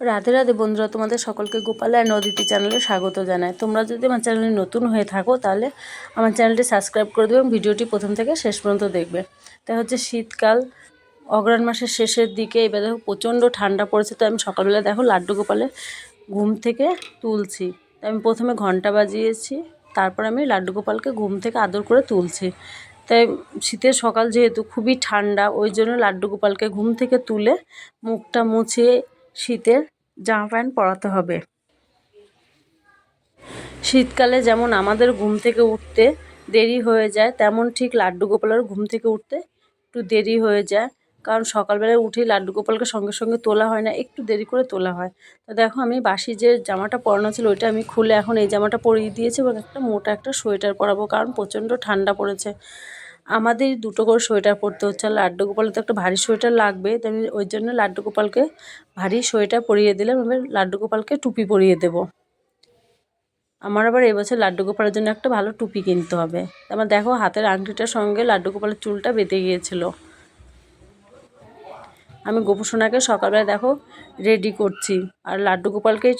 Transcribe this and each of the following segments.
রাধে রাধে বন্ধুরা, তোমাদের সকলকে গোপাল অ্যান্ড অদিতি চ্যানেলে স্বাগত জানাই। তোমরা যদি আমার চ্যানেলে নতুন হয়ে থাকো, তাহলে আমার চ্যানেলটি সাবস্ক্রাইব করে দেবে এবং ভিডিওটি প্রথম থেকে শেষ পর্যন্ত দেখবে। তাই হচ্ছে শীতকাল অগ্রাণ মাসের শেষের দিকে এবার দেখো প্রচণ্ড ঠান্ডা পড়েছে, তো আমি সকালবেলা দেখো লাড্ডু গোপালে ঘুম থেকে তুলছি। আমি প্রথমে ঘণ্টা বাজিয়েছি, তারপর আমি লাড্ডু গোপালকে ঘুম থেকে আদর করে তুলছি। তাই শীতের সকাল যেহেতু খুবই ঠান্ডা, ওই জন্য লাড্ডু গোপালকে ঘুম থেকে তুলে মুখটা মুছিয়ে শীতের জামা প্যান্ট পরাতে হবে। শীতকালে যেমন আমাদের ঘুম থেকে উঠতে দেরি হয়ে যায়, তেমন ঠিক লাড্ডু গোপালের ঘুম থেকে উঠতে একটু দেরি হয়ে যায়। কারণ সকালবেলায় উঠেই লাড্ডু গোপালকে সঙ্গে সঙ্গে তোলা হয় না, একটু দেরি করে তোলা হয়। তো দেখো আমি বাসি যে জামাটা পরানো ছিল, ওইটা আমি খুলে এখন এই জামাটা পরিয়ে দিয়েছি এবং একটা মোটা একটা সোয়েটার পরাবো, কারণ প্রচণ্ড ঠান্ডা পড়েছে। আমাদের দুটো করে সোয়েটার পরতে হচ্ছে। লাড্ডু গোপালের তো একটা ভারী সোয়েটার লাগবে, তো আমি ওই জন্য লাড্ডু গোপালকে ভারী সোয়েটার পরিয়ে দিলাম। এবার লাড্ডু গোপালকে টুপি পরিয়ে দেবো। আমার আবার এবছর লাড্ডু গোপালের জন্য একটা ভালো টুপি কিনতে হবে। আমার দেখো হাতের আংটিটার সঙ্গে লাড্ডু গোপালের চুলটা বেঁধে গিয়েছিল। আমি গোপুসোনাকে সকালবেলা দেখো রেডি করছি। আর লাড্ডু গোপালকে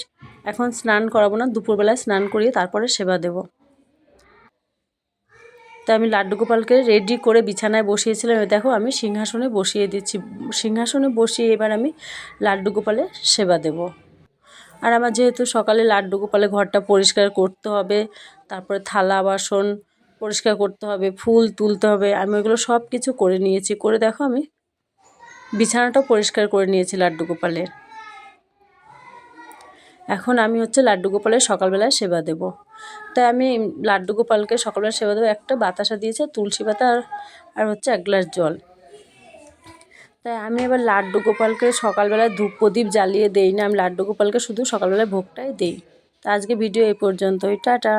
এখন স্নান করাবো না, দুপুরবেলায় স্নান করিয়ে তারপরে সেবা দেবো। তো আমি লাড্ডু গোপালকে রেডি করে বিছানায় বসিয়েছিলাম। দেখো আমি সিংহাসনে বসিয়ে দিচ্ছি। সিংহাসনে বসিয়ে এবার আমি লাড্ডু গোপালের সেবা দেব। আর আমার যেহেতু সকালে লাড্ডু গোপালে ঘরটা পরিষ্কার করতে হবে, তারপরে থালা, বাসন পরিষ্কার করতে হবে, ফুল তুলতে হবে, আমি ওইগুলো সব কিছু করে নিয়েছি। করে দেখো আমি বিছানাটাও পরিষ্কার করে নিয়েছি লাড্ডু গোপালের। এখন আমি হচ্ছে লাড্ডু গোপালের সকালবেলায় সেবা দেব। তাই আমি লাড্ডু গোপালকে সকালবেলা সেবা দেবো। একটা বাতাসা দিয়েছে, তুলসী পাতা আর হচ্ছে এক গ্লাস জল। তাই আমি এবার লাড্ডু গোপালকে সকালবেলায় ধূপ প্রদীপ জ্বালিয়ে দেই না। আমি লাড্ডু গোপালকে শুধু সকালবেলায় ভোগটাই দেই। তা আজকে ভিডিও এই পর্যন্তই। টাটা।